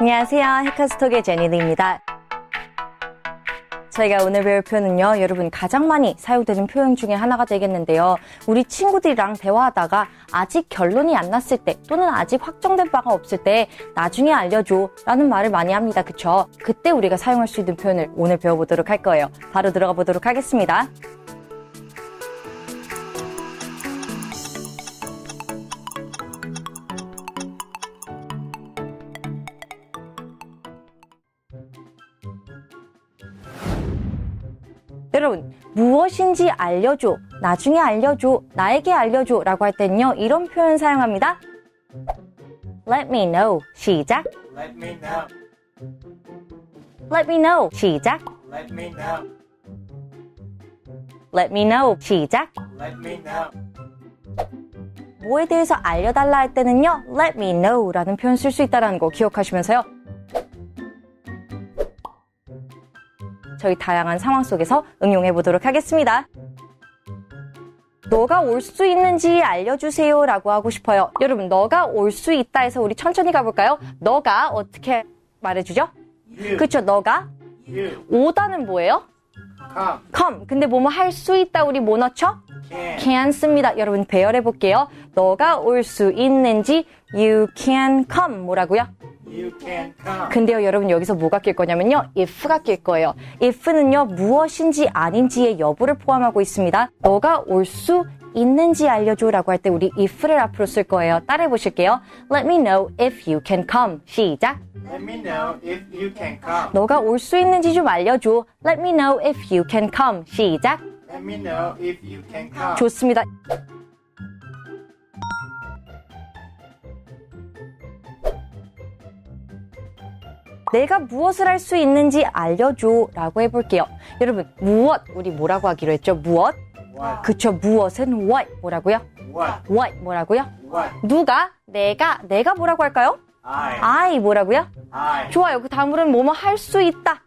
안녕하세요. 해커스톡의 제니드입니다. 저희가 오늘 배울 표현은요, 여러분 가장 많이 사용되는 표현 중에 하나가 되겠는데요. 우리 친구들이랑 대화하다가 아직 결론이 안 났을 때, 또는 아직 확정된 바가 없을 때, 나중에 알려줘. 라는 말을 많이 합니다. 그쵸? 그때 우리가 사용할 수 있는 표현을 오늘 배워보도록 할 거예요. 바로 들어가 보도록 하겠습니다. 여러분, 무엇인지 알려줘, 나중에 알려줘, 나에게 알려줘 라고 할 때는요, 이런 표현 사용합니다. Let me know. 시작. Let me know. Let me know. 시작. Let me know. Let me know. 시작. Let me know. 뭐에 대해서 알려달라 할 때는요, let me know 라는 표현 쓸 수 있다는 거 기억하시면서요. 저희 다양한 상황 속에서 응용해 보도록 하겠습니다. 너가 올 수 있는지 알려주세요 라고 하고 싶어요. 여러분, 너가 올 수 있다 해서 우리 천천히 가볼까요? 너가 어떻게 말해주죠? You. 그쵸, 너가 You. 오다는 뭐예요? Come. come. 근데 뭐뭐 할 수 있다 우리 뭐 넣죠? Can. can 씁니다. 여러분 배열해 볼게요. 너가 올 수 있는지 you can come 뭐라고요? 근데요 여러분 여기서 뭐가 낄 거냐면요 if가 낄 거예요. if는요 무엇인지 아닌지의 여부를 포함하고 있습니다. 너가 올 수 있는지 알려줘라고 할 때 우리 if를 앞으로 쓸 거예요. 따라해 보실게요. Let me know if you can come. 시작. Let me know if you can come. 너가 올 수 있는지 좀 알려줘. Let me know if you can come. 시작. Let me know if you can come. 좋습니다. 내가 무엇을 할 수 있는지 알려줘 라고 해볼게요. 여러분, 무엇, 우리 뭐라고 하기로 했죠? 무엇? What? 그쵸, 무엇은 what 뭐라고요? What? what 뭐라고요? What? 누가? 내가? 내가 뭐라고 할까요? I. I 뭐라고요? I. 좋아요. 그 다음으로는 뭐뭐 할 수 있다.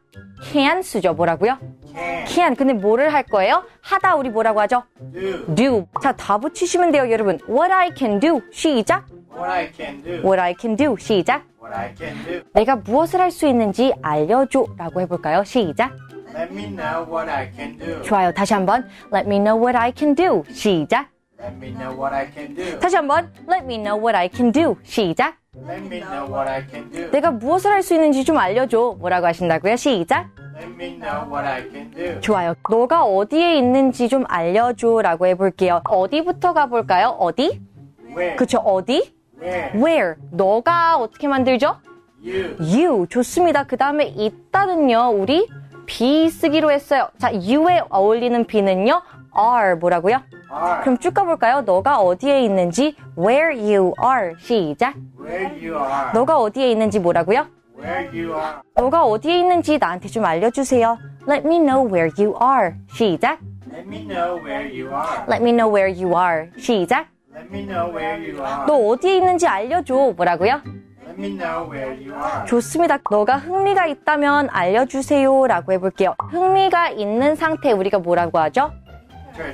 can 쓰죠. 뭐라고요? Can. can. 근데 뭐를 할 거예요? 하다 우리 뭐라고 하죠? Do. do. 자, 다 붙이시면 돼요, 여러분. What I can do. 시작. What I can do. What I can do. 시작. What I can do. 내가 무엇을 할 수 있는지 알려줘. 라고 해볼까요? 시작. Let me know what I can do. 좋아요. 다시 한번. Let me know what I can do. 시작. Let me know what I can do. 다시 한번. Let me know what I can do. 시작. Let me know what I can do. 내가 무엇을 할 수 있는지 좀 알려줘. 뭐라고 하신다고요? 시작. Let me know what I can do. 좋아요. 너가 어디에 있는지 좀 알려줘. 라고 해볼게요. 어디부터 가볼까요? 어디? Where? 그쵸, 어디? Where? 너가 어떻게 만들죠? You. you 좋습니다. 그 다음에 있다는요 우리 be 쓰기로 했어요. 자 you에 어울리는 be는요 are 뭐라고요? Are. 그럼 쭉 가볼까요? 너가 어디에 있는지 where you are 시작. Where you are. 너가 어디에 있는지 뭐라고요? Where you are. 너가 어디에 있는지 나한테 좀 알려주세요. Let me know where you are 시작. Let me know where you are. Let me know where you are 시작. Let me know where you are. 너 어디에 있는지 알려줘 뭐라고요? Let me know where you are. 좋습니다. 너가 흥미가 있다면 알려주세요 라고 해볼게요. 흥미가 있는 상태 우리가 뭐라고 하죠?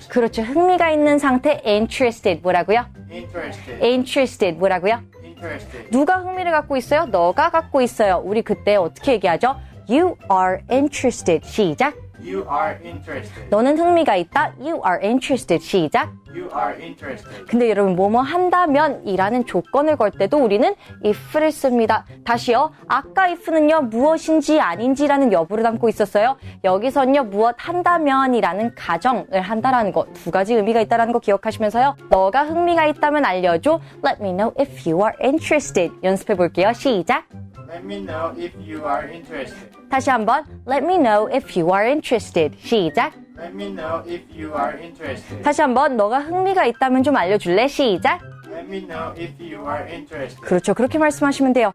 그렇죠. 흥미가 있는 상태 interested 뭐라고요? Interested. interested 뭐라고요? Interested. 누가 흥미를 갖고 있어요? 너가 갖고 있어요. 우리 그때 어떻게 얘기하죠? You are interested. 시작. You are interested. 너는 흥미가 있다. You are interested. 시작. You are interested. 근데 여러분 뭐뭐 한다면 이라는 조건을 걸 때도 우리는 if를 씁니다. 다시요. 아까 if는요 무엇인지 아닌지라는 여부를 담고 있었어요. 여기선요 무엇 한다면 이라는 가정을 한다라는 거 두 가지 의미가 있다라는 거 기억하시면서요. 너가 흥미가 있다면 알려줘. Let me know if you are interested. 연습해 볼게요. 시작. Let me know if you are interested. 다시 한번 Let me know if you are interested. 시작. Let me know if you are interested. 다시 한번 너가 흥미가 있다면 좀 알려줄래? 시작. Let me know if you are interested. 그렇죠. 그렇게 말씀하시면 돼요.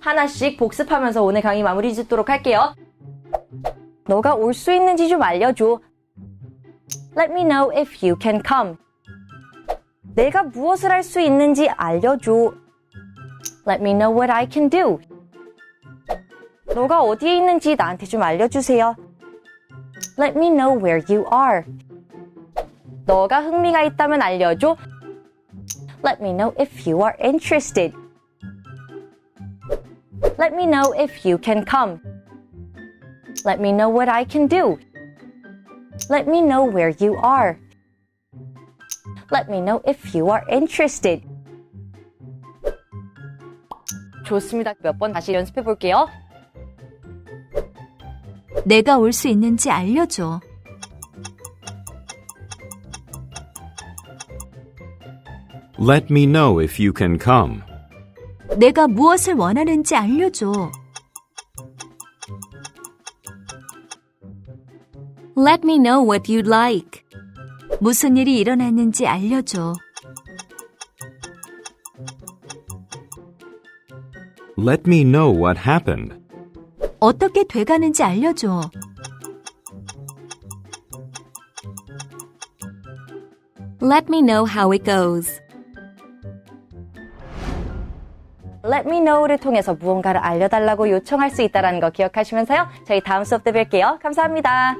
하나씩 복습하면서 오늘 강의 마무리 짓도록 할게요. 너가 올 수 있는지 좀 알려줘. Let me know if you can come. 내가 무엇을 할 수 있는지 알려줘. Let me know what I can do. 너가 어디에 있는지 나한테 좀 알려주세요. Let me know where you are. 너가 흥미가 있다면 알려줘. Let me know if you are interested. Let me know if you can come. Let me know what I can do. Let me know where you are. Let me know if you are interested. 좋습니다. 몇 번 다시 연습해 볼게요. 내가 올 수 있는지 알려줘. Let me know if you can come. 내가 무엇을 원하는지 알려줘. Let me know what you'd like. 무슨 일이 일어났는지 알려줘. Let me know what happened. 어떻게 돼가는지 알려줘. Let me know how it goes. Let me know를 통해서 무언가를 알려달라고 요청할 수 있다는 거 기억하시면서요. 저희 다음 수업 때 뵐게요. 감사합니다.